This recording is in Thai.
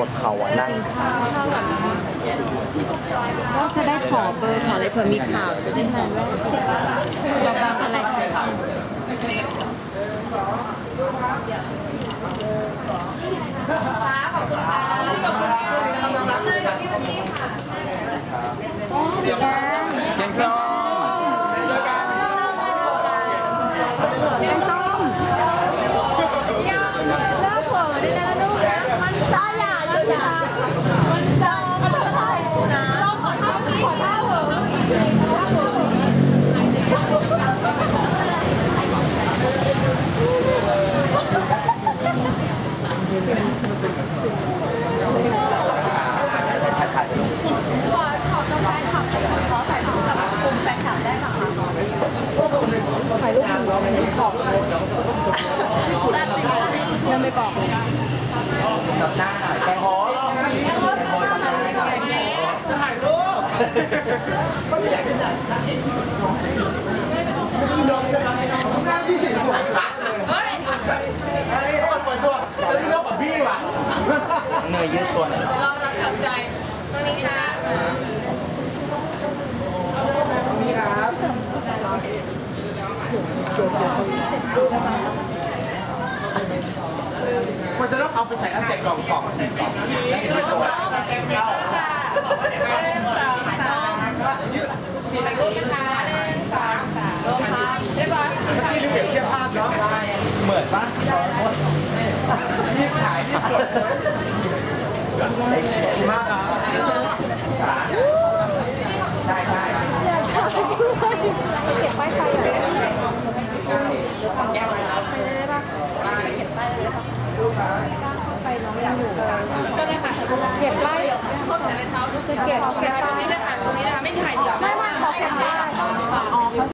วดเข่าอะนั่งก็จะได้ขอเบอร์ขออะไรเผื่อมีข่าวจะได้มาว่าเราทำอะไรกันเชียงซอง แล้วเผลอด้วยนะลูกมันซ่าอย่าเลยนะมันซ่ามันซ่านะเราขอท่านี้ขอท่าเผลอ แกงฮอเหนื่อยยืดตัวหน่อยเรารักกับใจตรงนี้ค่ะมันจะต้องเอาไปใส่อันใส่กล่องกล่องใส่กล่องแล้วก็ตัวเข้าหนึ่งสองสามไปรูปนะ คะหนึ่งสองสามลงครับเรียบร้อยเมื่อกี้ลืมเปรียบเทียบภาพเนาะเหมือนปะรีบขายรีบกดดีมากครับ อยู่ะเก็บไล่เดี๋ยวเข้าแถวในเช้าซื้อเก็บเก็บ